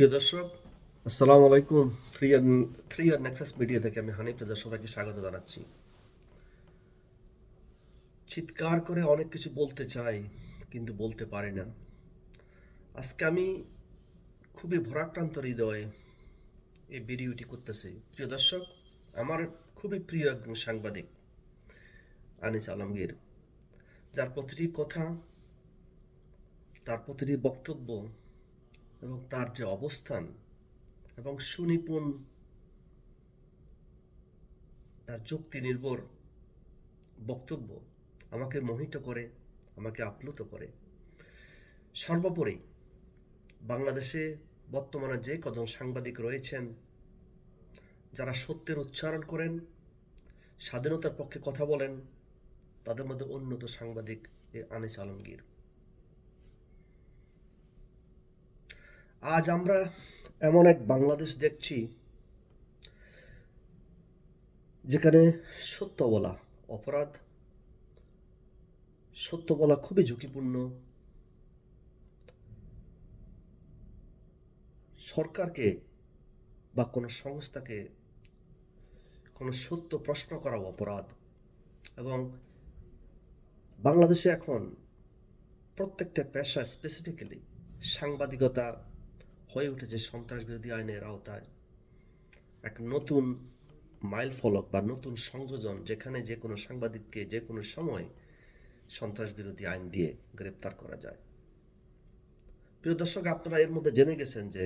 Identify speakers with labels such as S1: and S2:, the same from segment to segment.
S1: প্রিয় দর্শক, আসসালামু আলাইকুম। Three year three year Nexus media থেকে আমি হানিফ রেজা সবাইকে স্বাগত জানাচ্ছি। চিৎকার করে অনেক কিছু বলতে চাই, কিন্তু বলতে পারি না। আজকে আমি খুবই ভরাক্রান্ত হৃদয়ে এই ভিডিওটি করতেছি। প্রিয় দর্শক, আমার খুবই প্রিয় একজন সাংবাদিক, আনিস আলমগীর, যার প্রতিটি কথা, তার প্রতিটি বক্তব্য এবং তার যে অবস্থান এবং সুনিপুণ তার যুক্তি নির্ভর বক্তব্য আমাকে মোহিত করে, আমাকে আপ্লুত করে। সর্বোপরি বাংলাদেশে বর্তমানে যে কজন সাংবাদিক রয়েছেন, যারা সত্যের উচ্চারণ করেন, স্বাধীনতার পক্ষে কথা বলেন, তাদের মধ্যে উন্নত সাংবাদিক এ আনিস আলমগীর। আজ আমরা এমন এক বাংলাদেশ দেখছি যেখানে সত্য বলা অপরাধ, সত্য বলা খুবই ঝুঁকিপূর্ণ। সরকারকে বা কোনো সংস্থাকে কোনো সত্য প্রশ্ন করা অপরাধ এবং বাংলাদেশে এখন প্রত্যেকটা পেশা স্পেসিফিক্যালি সাংবাদিকতা হয়ে উঠেছে সন্ত্রাস বিরোধী আইনের আওতায়। এক নতুন মাইল ফলক বা নতুন সংযোজন যেখানে যে কোনো সাংবাদিককে যে কোনো সময় সন্ত্রাস বিরোধী আইন দিয়ে গ্রেপ্তার করা যায়। প্রিয় দর্শক, আপনারা এর মধ্যে জেনে গেছেন যে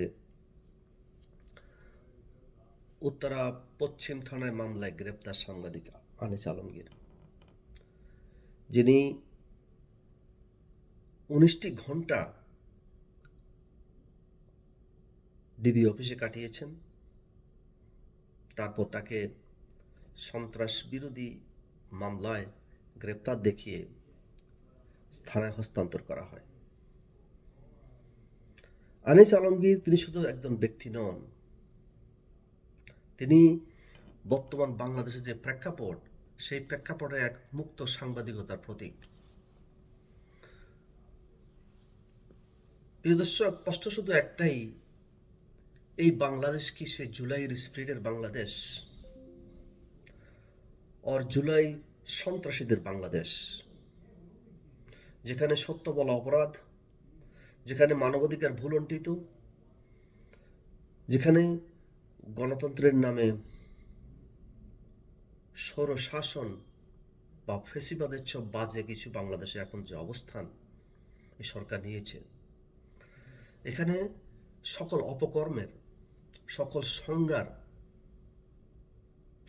S1: উত্তরা পশ্চিম থানায় মামলায় গ্রেপ্তার সাংবাদিক আনিস আলমগীর। যিনি উনিশটি ঘণ্টা ডিবি অফিসে কাটিয়েছেন। তারপর তাকে সন্ত্রাস বিরোধী মামলায় গ্রেপ্তার দেখিয়ে থানায় হস্তান্তর করা হয়। আনিস আলমগীর তিনি শুধু একজন ব্যক্তি নন, তিনি বর্তমান বাংলাদেশের যে প্রেক্ষাপট, সেই প্রেক্ষাপটে এক মুক্ত সাংবাদিকতার প্রতীক। প্রিয় দর্শক কষ্ট শুধু একটাই এই বাংলাদেশ কি সে জুলাইয়ের স্প্রিটের বাংলাদেশ? অর জুলাই সন্ত্রাসীদের বাংলাদেশ? যেখানে সত্য বলা অপরাধ, যেখানে মানবাধিকার ভুলন্টিত যেখানে গণতন্ত্রের নামে স্বরশাসন বা ফেসিবাদের সব বাজে কিছু বাংলাদেশে এখন যে অবস্থান এই সরকার নিয়েছে। এখানে সকল অপকর্মের সকল সংজ্ঞার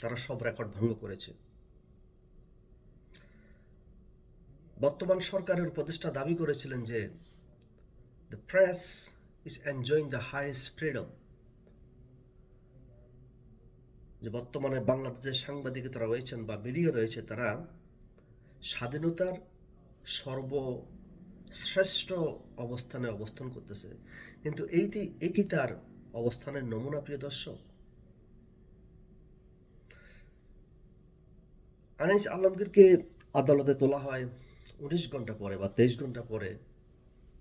S1: তারা সব রেকর্ড ভঙ্গ করেছে। বর্তমান সরকারের উপদেষ্টা দাবি করেছিলেন যে the press is enjoying the highest freedom যে বর্তমানে বাংলাদেশের সাংবাদিকতারা রয়েছেন বা মিডিয়া রয়েছে, তারা স্বাধীনতার সর্বশ্রেষ্ঠ অবস্থানে অবস্থান করতেছে। কিন্তু এইটি একই তার অবস্থানের নমুনা, প্রিয় দর্শক। আনিস আলমগীরকে আদালতে তোলা হয় উনিশ ঘণ্টা পরে বা তেইশ ঘণ্টা পরে,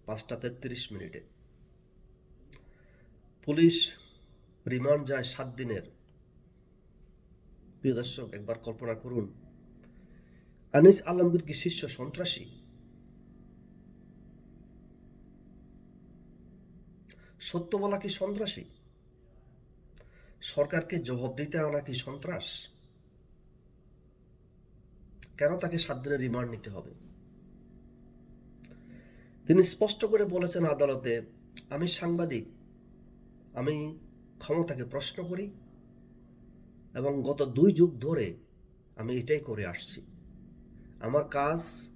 S1: পাঁচটা তেত্রিশ মিনিটে। পুলিশ রিমান্ড যায় সাত দিনের। প্রিয় দর্শক, একবার কল্পনা করুন, আনিস আলমগীর কি শীর্ষ সন্ত্রাসী? সত্য বলা কি সন্ত্রাসী? সরকারকে জবাব দিতে আনা কি সন্ত্রাস? কেন তাকে সাত দিনের রিমান্ড নিতে হবে? তিনি স্পষ্ট করে বলেছেন আদালতে, আমি সাংবাদিক, আমি ক্ষমতাকে প্রশ্ন করি এবং গত দুই যুগ ধরে আমি এটাই করে আসছি। আমার কাজ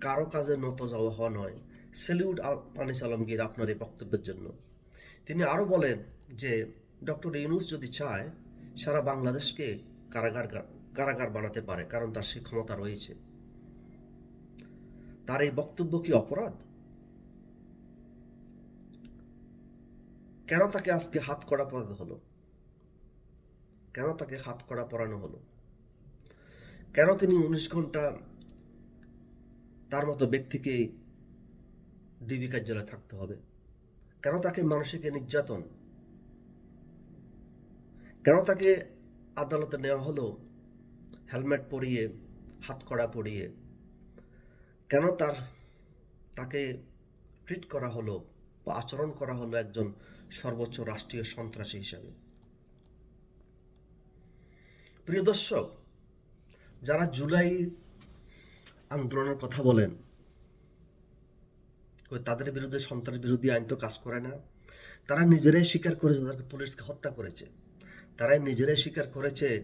S1: কারও কাজে নত যাওয়া হওয়া নয়। সেলিউড আনিস আলমগীর আপনার এই বক্তব্যের জন্য। তিনি আরও বলেন যে, ডক্টর ইউনুস যদি চায়, সারা বাংলাদেশকে কারাগার কারাগার বানাতে পারে, কারণ তার সে ক্ষমতা রয়েছে। তার এই বক্তব্য কি অপরাধ? কেন তাকে আজকে হাত করা পড়াতে হলো? কেন তাকে হাত করা পরানো হলো? কেন তিনি উনিশ ঘণ্টা তার মতো ব্যক্তিকে ডিবি কার্যালয়ে থাকতে হবে। কেন তাকে মানসিক নির্যাতন? কেন তাকে আদালতে নেওয়া হলো? হেলমেট পরিয়ে হাতকড়া পরিয়ে। কেন তার, তাকে ট্রিট করা হলো বা আচরণ করা হলো একজন সর্বোচ্চ রাষ্ট্রীয় সন্ত্রাসী হিসাবে? প্রিয় দর্শক, যারা জুলাই আন্দোলনের কথা বলেন তাদের বিরুদ্ধে সন্ত্রাস বিরোধী আইন তো কাজ করে না। তারা নিজেরাই স্বীকার করেছে তাদেরকে পুলিশকে হত্যা করেছে। তারাই নিজেরাই স্বীকার করেছে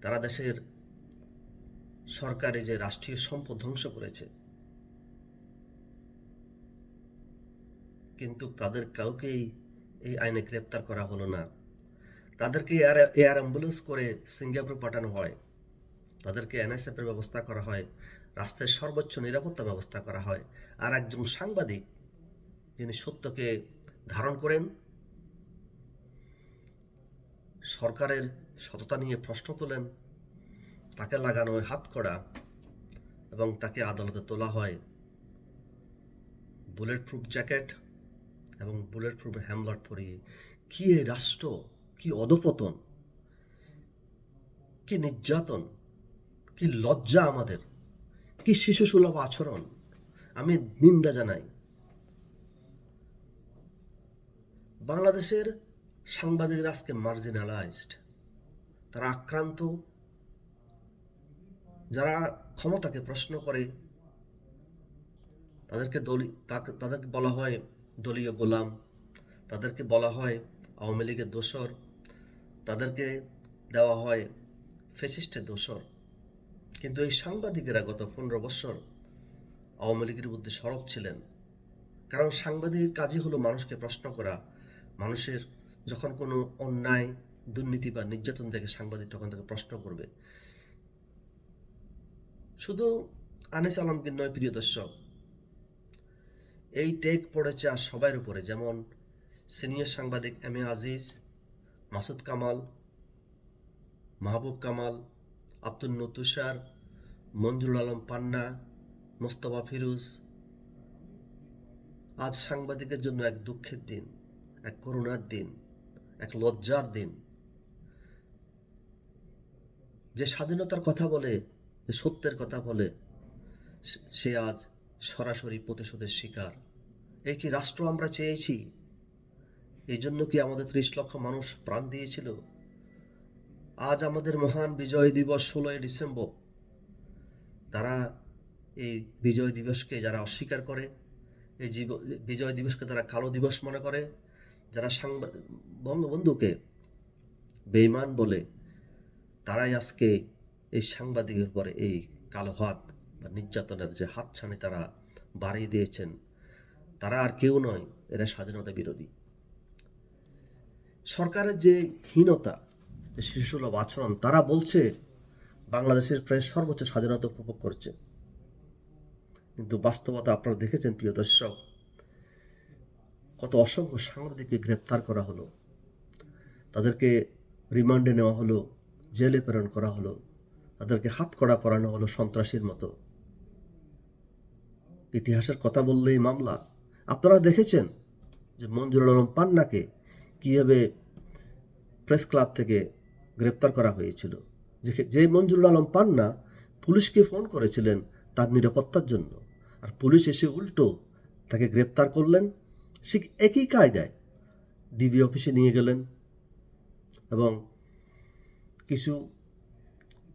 S1: তারা দেশের সরকারি যে রাষ্ট্রীয় সম্পদ ধ্বংস করেছে। কিন্তু তাদের কাউকেই এই আইনে গ্রেপ্তার করা হলো না। তাদেরকে এয়ার এয়ার অ্যাম্বুলেন্স করে সিঙ্গাপুর পাঠানো হয়। তাদেরকে এনএসএফ এর ব্যবস্থা করা হয়। রাস্তায় সর্বোচ্চ নিরাপত্তা ব্যবস্থা করা হয়। আর একজন সাংবাদিক যিনি সত্যকে ধারণ করেন, সরকারের সততা নিয়ে প্রশ্ন তোলেন, তাকে লাগানো হয় হাতকড়া এবং তাকে আদালতে তোলা হয় বুলেট প্রুফ জ্যাকেট এবং বুলেট প্রুফ হ্যামলট পরিয়ে। কি এই রাষ্ট্র? কি অধপতন? কি নির্যাতন? কি লজ্জা আমাদের? কি শিশুসুলভ আচরণ? আমি নিন্দা জানাই। বাংলাদেশের সাংবাদিকরা আজকে মার্জিনালাইজড তারা আক্রান্ত। যারা ক্ষমতাকে প্রশ্ন করে, তাদেরকে দলি তাদেরকে বলা হয় দলীয় গোলাম। তাদেরকে বলা হয় আওয়ামী লীগের দোসর। তাদেরকে দেওয়া হয় ফেসিস্টের দোসর। কিন্তু এই সাংবাদিকেরা গত পনেরো বছর আওয়ামী লীগের মধ্যে সরব ছিলেন। কারণ সাংবাদিকের কাজই হলো মানুষকে প্রশ্ন করা। মানুষের যখন কোনো অন্যায়, দুর্নীতি বা নির্যাতন থেকে সাংবাদিক তখন তাকে প্রশ্ন করবে। শুধু আনিস আলমকে নয়, প্রিয় দর্শক, এই টেক পড়েছে আর সবার উপরে। যেমন সিনিয়র সাংবাদিক এম এ আজিজ, মাসুদ কামাল, মাহবুব কামাল আব্দুল নতুষার মঞ্জুরুল আলম পান্না, মোস্তফা ফিরুজ। আজ সাংবাদিকের জন্য এক দুঃখের দিন, এক করুণার দিন, এক লজ্জার দিন। যে স্বাধীনতার কথা বলে, যে সত্যের কথা বলে সে- আজ সরাসরি প্রতিশোধের শিকার। এই কি রাষ্ট্র আমরা চেয়েছি? এই জন্য কি আমাদের ত্রিশ লক্ষ মানুষ প্রাণ দিয়েছিল? আজ আমাদের মহান বিজয় দিবস ষোলোই ডিসেম্বর। তারা এই বিজয় দিবসকে যারা অস্বীকার করে, এই জীব- বিজয় দিবসকে তারা কালো দিবস মনে করে, যারা সাংবাদ, বঙ্গবন্ধুকে বেইমান বলে, তারাই আজকে এই সাংবাদিকের পরে এই কালো হাত বা নির্যাতনের যে হাতছানি তারা বাড়িয়ে দিয়েছেন, তারা আর কেউ নয়, এরা স্বাধীনতা বিরোধী। সরকারের যে হীনতা যে শিশুসুলভ আচরণ, তারা বলছে বাংলাদেশের প্রায় সর্বোচ্চ স্বাধীনতা উপভোগ করছে। কিন্তু বাস্তবতা আপনারা দেখেছেন, প্রিয় দর্শক, কত অসংখ্য সাংবাদিককে গ্রেপ্তার করা হলো। তাদেরকে রিমান্ডে নেওয়া হলো, জেলে প্রেরণ করা হলো, তাদেরকে হাত কড়া পরানো হলো সন্ত্রাসীর মতো। ইতিহাসের কথা বললেই মামলা, আপনারা দেখেছেন যে মঞ্জুরুল আলম পান্নাকে কীভাবে প্রেস ক্লাব থেকে গ্রেপ্তার করা হয়েছিল। যে মঞ্জুরুল আলম পান্না পুলিশকে ফোন করেছিলেন তার নিরাপত্তার জন্য। আর পুলিশ এসে উল্টো তাকে গ্রেপ্তার করলেন। সে একই কায়দায় ডিবি অফিসে নিয়ে গেলেন এবং কিছু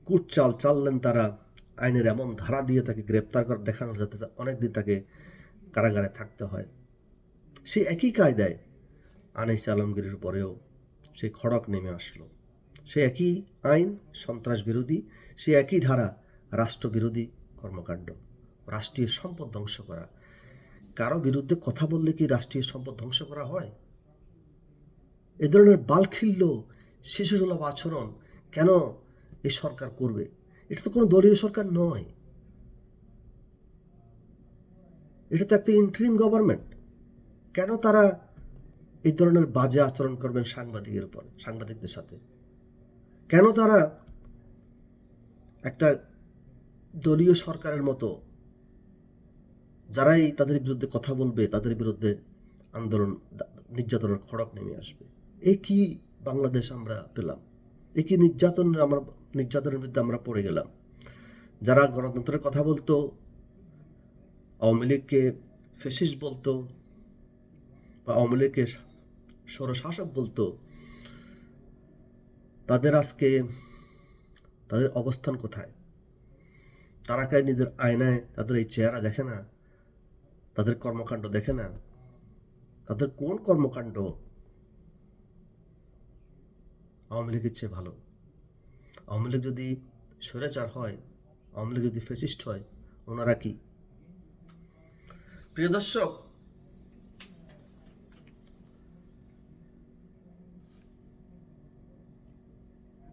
S1: কুটচাল চাললেন তারা আইনের এমন ধারা দিয়ে তাকে গ্রেপ্তার করে দেখানো যাতে অনেকদিন তাকে কারাগারে থাকতে হয়। সেই একই কায়দায় আনিস আলমগীরের পরেও সেই খড়ক নেমে আসলো। সে একই আইন, সন্ত্রাস বিরোধী, সে একই ধারা, রাষ্ট্রবিরোধী কর্মকাণ্ড। রাষ্ট্রীয় সম্পদ ধ্বংস করা। কারও বিরুদ্ধে কথা বললে কি রাষ্ট্রীয় সম্পদ ধ্বংস করা হয়? এ ধরনের বালখিল্য, শিশুসুলভ আচরণ কেন এই সরকার করবে? এটা তো কোনো দলীয় সরকার নয়। এটা তো একটা ইন্ট্রিম গভর্নমেন্ট কেন তারা এই ধরনের বাজে আচরণ করবেন সাংবাদিকের উপর, সাংবাদিকদের সাথে? কেন তারা একটা দলীয় সরকারের মতো, যারাই তাদের বিরুদ্ধে কথা বলবে, তাদের বিরুদ্ধে আন্দোলন, নির্যাতনের খড়ক নেমে আসবে? একই বাংলাদেশ আমরা পেলাম? একই নির্যাতনের আমরা, নির্যাতনের বিরুদ্ধে আমরা পড়ে গেলাম? যারা গণতন্ত্রের কথা বলতো, আওয়ামী লীগকে ফেসিস বলতো, বা আওয়ামী লীগকে স্বরশাসক বলতো তাদের আজকে, তাদের অবস্থান কোথায়? তারা কায় নিজের আয়নায় তাদের এই চেহারা দেখে না? তাদের কর্মকাণ্ড দেখে না? তাদের কোন কর্মকাণ্ড আওয়ামী লীগের চেয়ে ভালো? আওয়ামী লীগ যদি স্বৈরাচার হয়, আওয়ামী লীগ যদি ফেসিস্ট হয়, ওনারা কি? প্রিয় দর্শক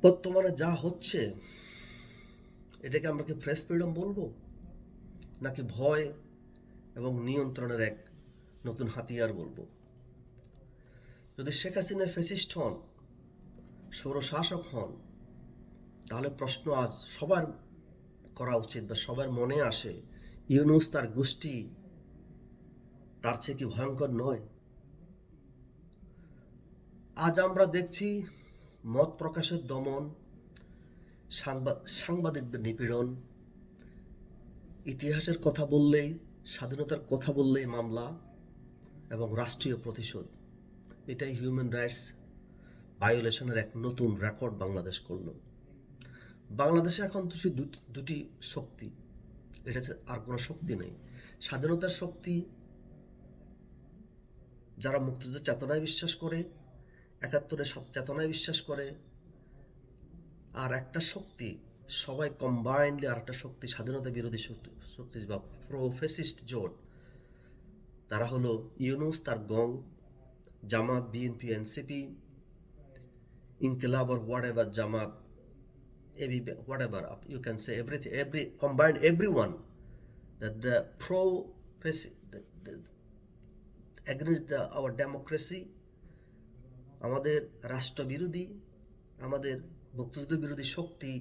S1: বর্তমানে যা হচ্ছে, এটাকে আমরা কি ফ্রেশ ফ্রিডম বলব? নাকি ভয় এবং নিয়ন্ত্রণের এক নতুন হাতিয়ার বলব? যদি শেখ হাসিনা ফেসিস্ট হন সৌরশাসক হন, তাহলে প্রশ্ন আজ সবার করা উচিত বা সবার মনে আসে, ইউনুস তার গোষ্ঠী তার চেয়ে কি ভয়ঙ্কর নয়? আজ আমরা দেখছি মত প্রকাশের দমন, সাংবা- সাংবাদিকদের নিপীড়ন, ইতিহাসের কথা বললেই, স্বাধীনতার কথা বললেই মামলা এবং রাষ্ট্রীয় প্রতিশোধ। এটাই হিউম্যান রাইটস ভায়োলেশনের এক নতুন রেকর্ড বাংলাদেশ করল। বাংলাদেশে এখন দুটি দুটি- দুটি শক্তি। এটা আর কোনো শক্তি নেই। স্বাধীনতার শক্তি যারা মুক্তিযুদ্ধের চেতনায় বিশ্বাস করে একাত্তরের চেতনায় বিশ্বাস করে। আর একটা শক্তি সবাই কম্বাইন্ডলি আর একটা শক্তি স্বাধীনতা বিরোধী শক্তি শক্তি বা প্রোফেসিস্ট জোট তারা হলো ইউনুস তার গং Jamaat BNP NCP Inquilab or ever Jamaat AB whatever you can say everything every combined everyone that the pro the, the, against the, our democracy আমাদের রাষ্ট্রবিরোধী, আমাদের মুক্তিযুদ্ধ বিরোধী শক্তি,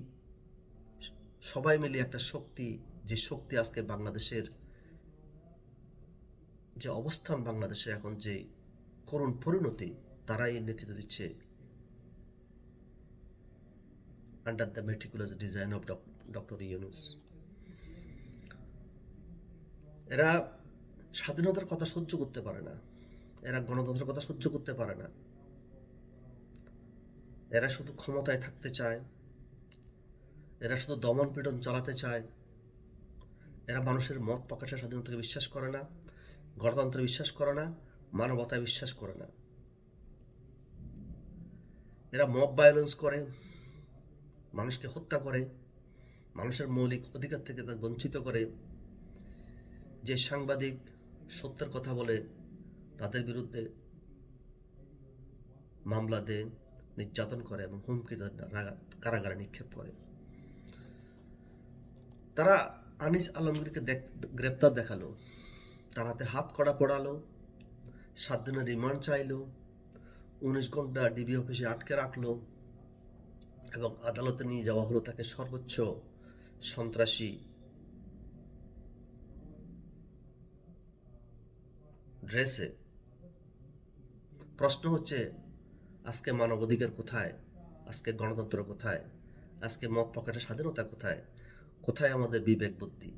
S1: সবাই মিলে একটা শক্তি, যে শক্তি আজকে বাংলাদেশের যে অবস্থান বাংলাদেশে এখন যে করুণ পরিণতি তারা তারাই নেতৃত্ব দিচ্ছে under the meticulous design of doctor Yunus এরা স্বাধীনতার কথা সহ্য করতে পারে না। এরা গণতন্ত্রের কথা সহ্য করতে পারে না। এরা শুধু ক্ষমতায় থাকতে চায়। এরা শুধু দমন পীড়ন চালাতে চায়। এরা মানুষের মত প্রকাশের স্বাধীনতাকে বিশ্বাস করে না, গণতন্ত্রে বিশ্বাস করে না, মানবতায় বিশ্বাস করে না। এরা মব ভায়োলেন্স করে, মানুষকে হত্যা করে, মানুষের মৌলিক অধিকার থেকে তা বঞ্চিত করে। যে সাংবাদিক সত্যের কথা বলে তাদের বিরুদ্ধে মামলা দেয়। নির্যাতন করে এবং হুমকি কারাগারে নিক্ষেপ করে। তারা আনিস আলমগীরকে গ্রেপ্তার দেখাল। তার হাতে হাত কড়া পড়ালো, সাত দিনের রিমান্ড চাইলো, উনিশ ঘণ্টা ডিবি অফিসে আটকে রাখল এবং আদালতে নিয়ে যাওয়া হলো তাকে সর্বোচ্চ সন্ত্রাসী ড্রেসে। প্রশ্ন হচ্ছে আজকে মানব অধিকার কোথায়? আজকে গণতন্ত্র কোথায়? আজকে মত প্রকাশের স্বাধীনতা কোথায়? কোথায় আমাদের বিবেক বুদ্ধি?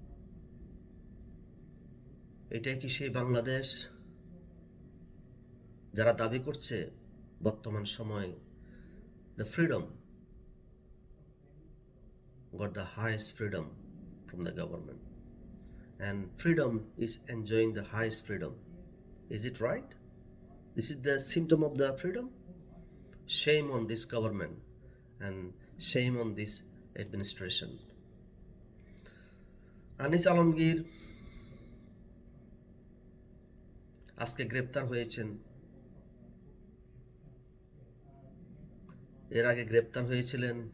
S1: এটাই কি সেই বাংলাদেশ? যারা দাবি করছে বর্তমান সময়ে the freedom got the highest freedom from the government and freedom is enjoying the highest freedom is it right this is the symptom of the freedom shame on this government and shame on this administration. Anis Alamgir আজকে গ্রেপ্তার হয়েছেন। এর আগে গ্রেপ্তার হয়েছিলেন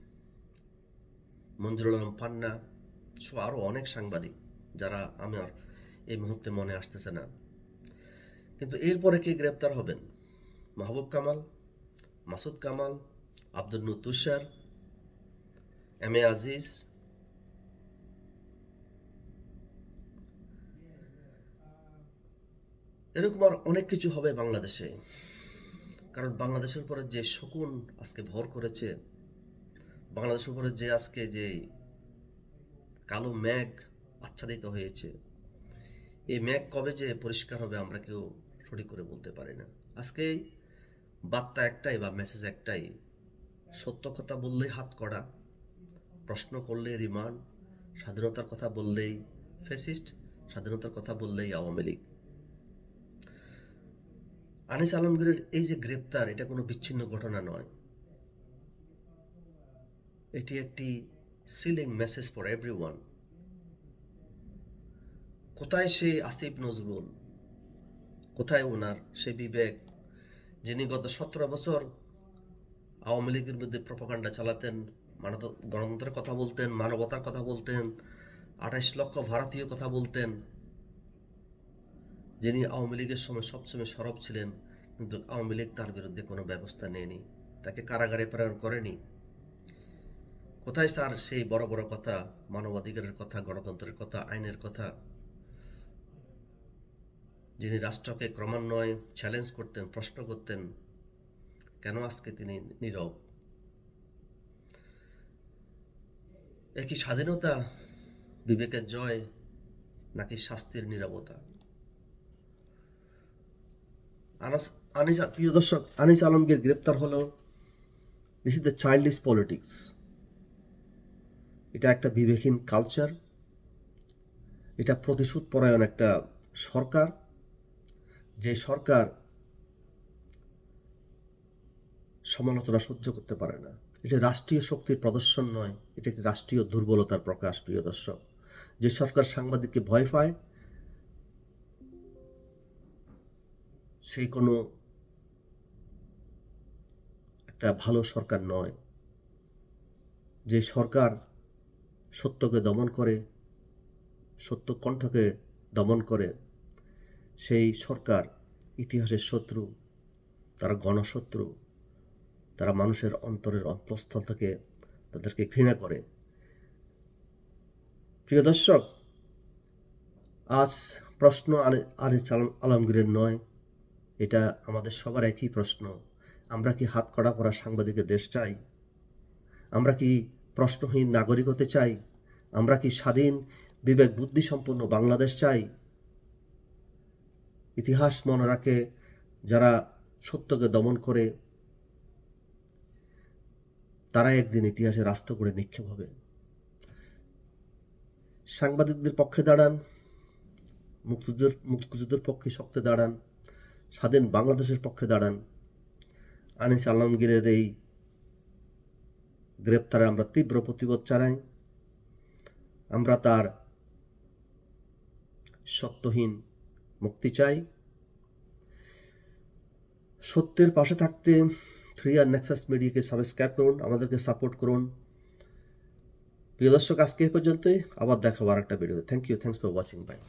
S1: মঞ্জুরুল আলম পান্না সহ আরও অনেক সাংবাদিক, যারা আমার এই মুহূর্তে মনে আসতেছে না। কিন্তু এরপরে কে গ্রেপ্তার হবেন? মাহবুব কামাল মাসুদ কামাল, আব্দুল তুষার এম এ আজিজ, এরকম আর অনেক কিছু হবে বাংলাদেশে। কারণ বাংলাদেশের উপরে যে শকুন আজকে ভর করেছে, বাংলাদেশের উপরে যে আজকে যে কালো মেঘ আচ্ছাদিত হয়েছে, এই মেঘ কবে যে পরিষ্কার হবে আমরা কেউ সঠিক করে বলতে পারি না। আজকে বার্তা একটাই বা মেসেজ একটাই, সত্য কথা বললেই হাত করা প্রশ্ন করলেই রিমান্ড স্বাধীনতার কথা বললেই ফেসিস্ট স্বাধীনতার কথা বললেই আওয়ামী লীগ। আনিস আলমগীরের এই যে গ্রেপ্তার, এটা কোনো বিচ্ছিন্ন ঘটনা নয়। এটি একটি sealing message for every one কোথায় সে আসিফ নজরুল? কোথায় ওনার? সে বিবেক? যিনি গত সতেরো বছর আওয়ামী লীগের বিরুদ্ধে প্রপাকাণ্ডা চালাতেন, মানব- গণতন্ত্রের কথা বলতেন, মানবতার কথা বলতেন, আঠাইশ লক্ষ ভারতীয় কথা বলতেন, যিনি আওয়ামী লীগের সময় সবসময় সরব ছিলেন, কিন্তু আওয়ামী লীগ তার বিরুদ্ধে কোনো ব্যবস্থা নেয়নি, তাকে কারাগারে প্রেরণ করেনি। কোথায় স্যার সেই বড় বড় কথা, মানবাধিকারের কথা, গণতন্ত্রের কথা, আইনের কথা? যিনি রাষ্ট্রকে ক্রমান্বয়ে চ্যালেঞ্জ করতেন, প্রশ্ন করতেন, কেন আজকে তিনি নীরব? একই স্বাধীনতা, বিবেকের জয়, নাকি শাস্তির নীরবতা? আনাস, আনিস, প্রিয় দর্শক, আনিস আলমগীর গ্রেপ্তার হলো this is the childish politics এটা একটা বিবেকহীন কালচার এটা প্রতিশোধ পরায়ণ একটা সরকার যে সরকার সমালোচনা সহ্য করতে পারে না। এটা রাষ্ট্রীয় শক্তির প্রদর্শন নয়, এটা একটি রাষ্ট্রীয় দুর্বলতার প্রকাশ, প্রিয় দর্শক। যে সরকার সাংবাদিককে ভয় পায় সেই কোনো একটা ভালো সরকার নয়। যে সরকার সত্যকে দমন করে, সত্য কণ্ঠকে দমন করে সেই সরকার, ইতিহাসের শত্রু, তারা গণশত্রু, তারা মানুষের অন্তরের অন্তঃস্থল থেকে তাদেরকে ঘৃণা করে। প্রিয় দর্শক, আজ প্রশ্ন আরে- আলমগীরের নয়, এটা আমাদের সবার একই প্রশ্ন। আমরা কি হাত কড়া পড়া সাংবাদিকের দেশ চাই? আমরা কি প্রশ্নহীন নাগরিক হতে চাই? আমরা কি স্বাধীন, বিবেক, বুদ্ধিসম্পন্ন বাংলাদেশ চাই? ইতিহাস মনে রাখে, যারা সত্যকে দমন করে, তারা একদিন ইতিহাসে রাস্ত করে নিক্ষেপ হবে। সাংবাদিকদের পক্ষে দাঁড়ান, মুক্তিযুদ্ধের মুক্তিযুদ্ধের পক্ষে শক্তি দাঁড়ান, স্বাধীন বাংলাদেশের পক্ষে দাঁড়ান। আনিস আলমগীরের এই গ্রেপ্তারে আমরা তীব্র প্রতিবাদ জানাই। আমরা তার সত্যহীন মুক্তি চাই। সত্যের পাশে থাকতে থ্রি আর নেক্সাস মিডিয়াকে সাবস্ক্রাইব করুন, আমাদেরকে সাপোর্ট করুন। প্রিয় দর্শক, আজকে এ পর্যন্তই। আবার দেখাবো আর একটা video thank you thanks for watching bye